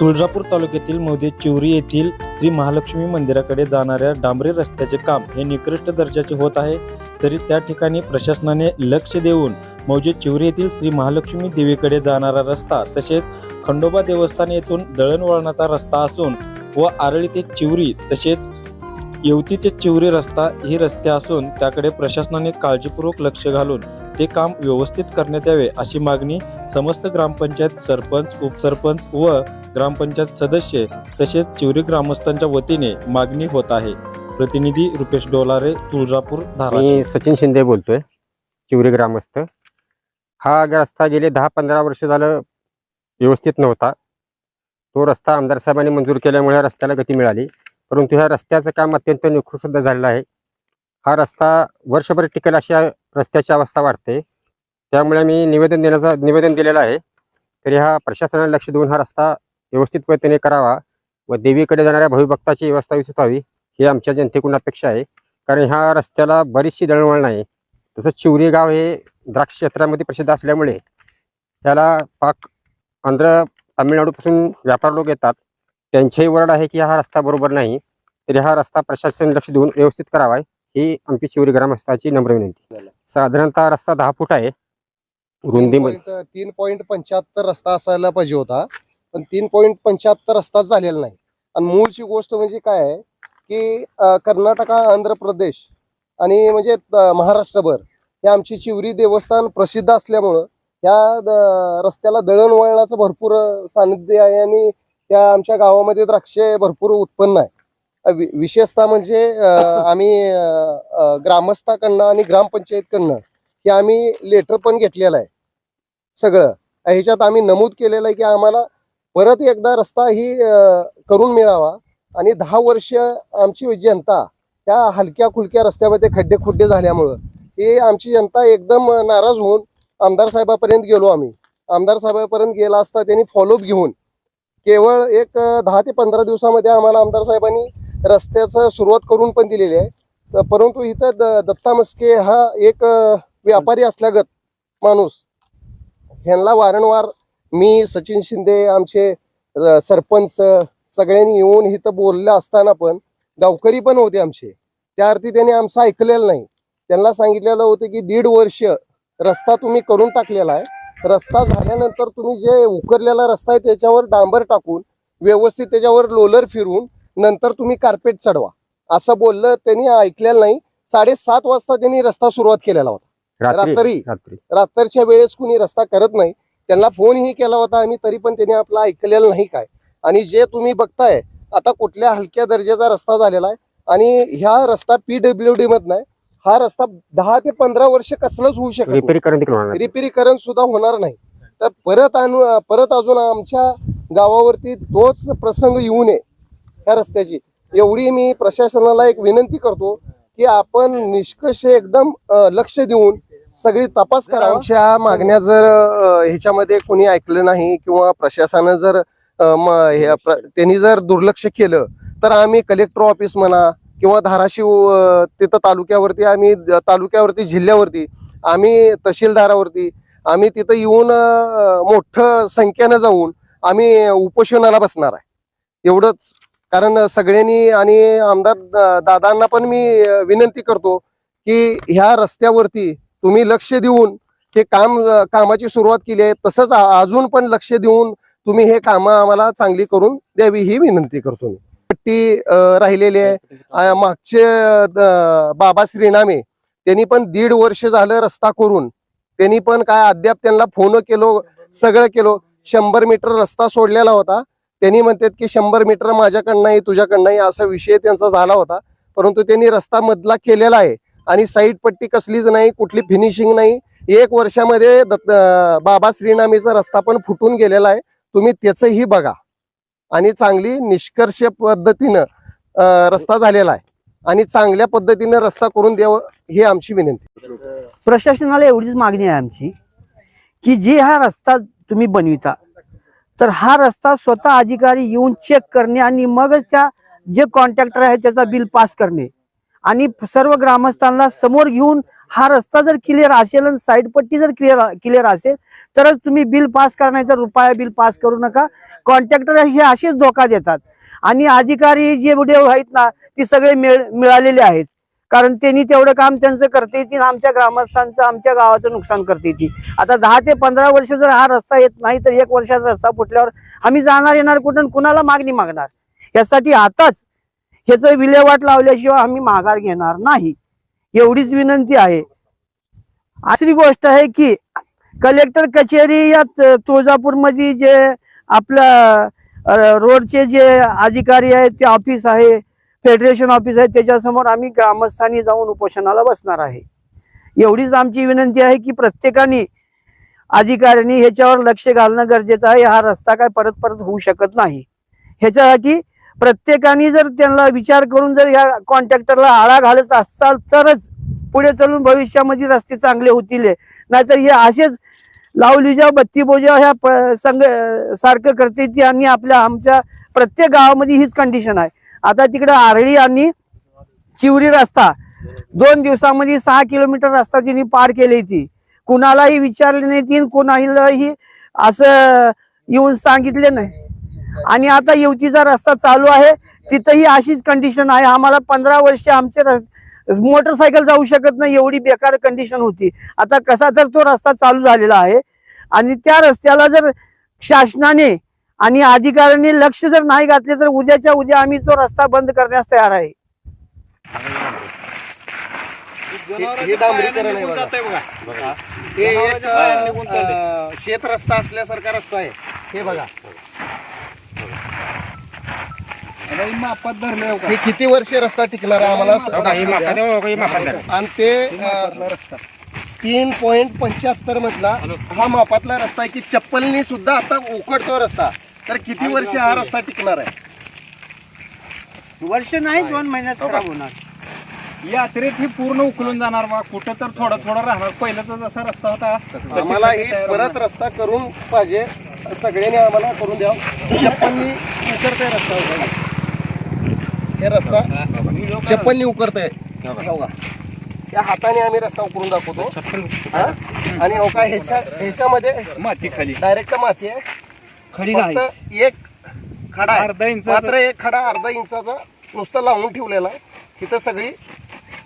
तुळजापूर तालुक्यातील मोदी चिवरी येथील श्री महालक्ष्मी मंदिराकडे जाणाऱ्या डांबरी रस्त्याचे काम हे निकृष्ट दर्जाचे होत आहे. तरी त्या ठिकाणी प्रशासनाने लक्ष देऊन मौजे चिवरी येथील श्री महालक्ष्मी देवीकडे जाणारा रस्ता तसेच खंडोबा देवस्थान येथून दळणवळणाचा रस्ता असून व आरळी ते चिवरी तसेच येवती ते चिवरी रस्ता ही रस्ते असून त्याकडे प्रशासनाने काळजीपूर्वक लक्ष घालून ते काम व्यवस्थित करण्यात यावे अशी मागणी समस्त ग्रामपंचायत सरपंच उपसरपंच व ग्रामपंचायत सदस्य तसेच चिवरी ग्रामस्थांच्या वतीने मागणी होत आहे. प्रतिनिधी रुपेश डोलारे तुळजापूर धाराशिव. सचिन शिंदे बोलतोय चिवरी ग्रामस्थ. हा रस्ता गेले दहा पंधरा वर्ष झालं व्यवस्थित नव्हता. तो रस्ता आमदार साहेबांनी मंजूर केल्यामुळे या रस्त्याला गती मिळाली. परंतु ह्या रस्त्याचं काम अत्यंत निकृष्ट झालेलं आहे. हा रस्ता वर्षभर टिकेल अशी या रस्त्याची अवस्था वाढते. त्यामुळे मी निवेदन देण्याचा निवेदन दिलेलं आहे. तरी हा प्रशासनाने लक्ष देऊन हा रस्ता व्यवस्थित पद्धतीने करावा व देवीकडे जाणाऱ्या भविभक्ताची व्यवस्था व्यवस्थित ही आमच्या जनतेकडून अपेक्षा आहे. कारण ह्या रस्त्याला बरीचशी दळणवळण आहे. तसंच चिवरी गाव हे द्राक्ष क्षेत्रामध्ये प्रसिद्ध असल्यामुळे त्याला पाक आंध्र तामिळनाडूपासून व्यापार लोक येतात. त्यांच्याही वरड आहे की हा रस्ता बरोबर नाही. तरी हा रस्ता प्रशासन लक्ष देऊन व्यवस्थित करावा ही आमची चिवरी ग्रामस्थाची नम्र विनंती. साधारणतः रस्ता दहा फूट आहे. रुंदीमध्ये तीन पॉईंट पंच्याहत्तर रस्ता असायला पाहिजे होता. पण तीन पॉईंट पंच्याहत्तर रस्ताच झालेला नाही. आणि मूळची गोष्ट म्हणजे काय आहे की कर्नाटका आंध्र प्रदेश आणि म्हणजे महाराष्ट्रभर हे आमची चिवरी देवस्थान प्रसिद्ध असल्यामुळं या रस्त्याला दळणवळणाचं भरपूर सानिध्य आहे आणि त्या आमच्या गावामध्ये द्राक्षे भरपूर उत्पन्न आहे. विशेषतः म्हणजे आम्ही ग्रामस्थाकडनं आणि ग्रामपंचायतकडनं की आम्ही लेटर पण घेतलेलं आहे. सगळं. ह्याच्यात आम्ही नमूद केलेलं आहे की आम्हाला परत एकदा रस्ता ही करून मिळावा. आणि दहा वर्ष आमची जनता त्या हलक्या खुलक्या रस्त्यामध्ये खड्डे खुड्डे झाल्यामुळं ही आमची जनता एकदम नाराज होऊन आमदार साहेबापर्यंत गेलो आम्ही. आमदार साहेबापर्यंत गेला असता त्यांनी फॉलोअप घेऊन. केवळ एक दहा ते पंधरा दिवसामध्ये आम्हाला आमदार साहेबांनी रस्त्याचं सुरुवात करून पण दिलेली आहे. परंतु इथं द दत्ता मस्के हा एक व्यापारी असल्यागत माणूस ह्यांना वारंवार मी सचिन शिंदे आमचे सरपंच सगळ्यांनी येऊन इथं बोलले असताना पण गावकरी पण होते आमचे. त्या अर्थी त्यांनी आमचं ऐकलेलं नाही. त्यांना सांगितलेलं होतं की दीड वर्ष रस्ता तुम्ही करून टाकलेला आहे. रस्ता झाल्यानंतर तुम्ही जे उकरलेला रस्ता आहे त्याच्यावर डांबर टाकून व्यवस्थित त्याच्यावर लोलर फिरून नंतर तुम्ही कार्पेट चढवा. असं बोललं त्यांनी ऐकलेलं नाही. साडेसात वाजता त्यांनी रस्ता सुरुवात केलेला होता? रात्री. रात्रीच्या वेळेस कुणी रस्ता करत नाही. त्यांना फोनही केला होता आम्ही तरी पण त्यांनी आपला ऐकलेलं नाही काय. आणि जे तुम्ही बघताय आता कुठल्या हलक्या दर्जाचा रस्ता झालेला आहे आणि ह्या रस्ता पीडब्ल्यू डी मधनं आहे हा रस्ता दहा ते पंधरा वर्ष कसलंच होऊ शकत नाही. रिपेरीकरण सुद्धा होणार नाही. तर परत आणू परत अजून आमच्या गावावरती तोच प्रसंग येऊ नये ह्या रस्त्याची. एवढी मी प्रशासनाला एक विनंती करतो की आपण निष्कष एकदम लक्ष देऊन सगळी तपास करा आमच्या मागण्या जर ह्याच्यामध्ये कोणी ऐकलं नाही किंवा प्रशासनानं जर म- हे प्र- त्यांनी जर दुर्लक्ष केलं तर आम्ही कलेक्टर ऑफिस म्हणा किंवा धाराशिव तिथं तालुक्यावरती आम्ही तालुक्यावरती जिल्ह्यावरती आम्ही तहसीलदारावरती आम्ही तिथं येऊन मोठं संख्येनं जाऊन आम्ही उपोषणाला बसणार आहे. एवढंच. कारण सगळ्यांनी आणि आमदार दादांना पण मी विनंती करतो की ह्या रस्त्यावरती तुम्ही लक्ष देऊन हे काम कामाची सुरुवात केली आहे तसंच अजून पण लक्ष देऊन तुम्ही हे कामं आम्हाला चांगली करून द्यावी ही विनंती करतो मी. पट्टी राहिलेली आहे. मागचे बाबा श्रीनामे त्यांनी पण दीड वर्ष झालं रस्ता करून. त्यांनी पण काय अद्याप त्यांना फोन केलो सगळं केलो. शंभर मीटर रस्ता सोडलेला होता. त्यांनी म्हणतात की शंभर मीटर माझ्याकडनं तुझ्याकडनं नाही असा विषय त्यांचा झाला होता. परंतु त्यांनी रस्ता मधला केलेला आहे. आणि साईड पट्टी कसलीच नाही कुठली फिनिशिंग नाही. एक वर्षामध्ये दत्त बाबा श्रीनामीचा रस्ता पण फुटून गेलेला आहे. तुम्ही त्याचंही बघा. आणि चांगली निष्कर्ष पद्धतीनं रस्ता झालेला आहे. आणि चांगल्या पद्धतीनं रस्ता करून द्यावं ही आमची विनंती. प्रशासनाला एवढीच मागणी आहे आमची की जे हा रस्ता तुम्ही बनविता तर हा रस्ता स्वतः अधिकारी येऊन चेक करणे आणि मगच त्या जे कॉन्ट्रॅक्टर आहे त्याचा बिल पास करणे. आणि सर्व ग्रामस्थांना समोर घेऊन हा रस्ता जर क्लिअर असेल आणि साईड पट्टी जर क्लिअर क्लिअर असेल तरच तुम्ही बिल पास करण्याचा रुपया बिल पास करू नका. कॉन्ट्रॅक्टर हे असेच धोका देतात. आणि अधिकारी जे एवढे आहेत ना ते सगळे मिळ मिळालेले आहेत. कारण त्यांनी तेवढं काम त्यांचं करते येतील आमच्या ग्रामस्थांचं आमच्या गावाचं नुकसान करते येतील आता दहा ते पंधरा वर्ष जर हा रस्ता येत नाही तर एक वर्षाचा रस्ता फुटल्यावर आम्ही जाणार येणार कुठून कुणाला मागणी मागणार? यासाठी आताच ह्याचं विल्हेवाट लावल्याशिवाय आम्ही माघार घेणार नाही. एवढीच विनंती आहे. अशी गोष्ट आहे की कलेक्टर कचेरी या तुळजापूरमध्ये जे आपल्या रोडचे जे अधिकारी आहेत ते ऑफिस आहे फेडरेशन ऑफिस आहे त्याच्यासमोर आम्ही ग्रामस्थांनी जाऊन उपोषणाला बसणार आहे. एवढीच आमची विनंती आहे की प्रत्येकाने अधिकाऱ्यांनी ह्याच्यावर लक्ष घालणं गरजेचं आहे. हा रस्ता काय परत परत होऊ शकत नाही. ह्याच्यासाठी प्रत्येकाने जर त्यांना विचार करून जर या कॉन्ट्रॅक्टरला आळा घालत असाल तरच पुढे चालून भविष्यामध्ये रस्ते चांगले होतील नाहीतर हे असेच लावलीजा बत्ती बोजा ह्या प- संघ सारखं करते ती आणि आपल्या आमच्या प्रत्येक गावामध्ये हीच कंडिशन आहे. आता तिकडे आरळी आणि चिवरी रस्ता दोन दिवसामध्ये सहा किलोमीटर रस्ता तिने पार केली ती. कुणालाही विचारले नाही तीन कुणालाही असं येऊन सांगितले नाही. आणि आता युवतीचा रस्ता चालू आहे तिथंही अशीच कंडिशन आहे. आम्हाला पंधरा वर्ष आमचे रस- मोटरसायकल जाऊ शकत नाही एवढी बेकार कंडिशन होती. आता कसा तर तो रस्ता चालू झालेला आहे. आणि त्या रस्त्याला जर शासनाने आणि अधिकाऱ्यांनी लक्ष जर नाही घातले तर उद्याच्या उद्या आम्ही तो रस्ता बंद करण्यास तयार आहे. हे. हे शेत रस्ता असल्यासारखा रस्ता आहे. हे बघा. मापात धरले हो? हे किती वर्ष रस्ता टिकणार आहे आम्हाला द्या. आणि ते अ, तीन पॉईंट पंच्याहत्तर मधला हा मापातला रस्ता आहे की चप्पलनी सुद्धा आता उकडतो रस्ता. तर किती वर्ष हा रस्ता टिकणार आहे? वर्ष नाही दोन महिन्यात खराब होणार. यात्रेत ही पूर्ण उकलून जाणार बा. कुठं तर थोडं थोडं राहणार. पहिल्याचा जसा रस्ता होता तशी आम्हाला ही तयार परत. रस्ता करून पाहिजे. सगळ्यांनी आम्हाला करून द्या चप्पलनी उकरतोय रस्ता. हे रस्ता चप्पलनी उकरतोय. या हाताने आम्ही रस्ता उकरून दाखवतो. हा? आणि हो का ह्याच्या ह्याच्यामध्ये माती खाली. डायरेक्ट माती आहे. खडी फक्त एक खडा आहे. अर्धा इंचाचं- मात्र एक खडा अर्धा इंचाचा नुसतं लावून ठेवलेला आहे. तिथं सगळी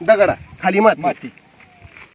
दगड आहे. खाली माती. माती.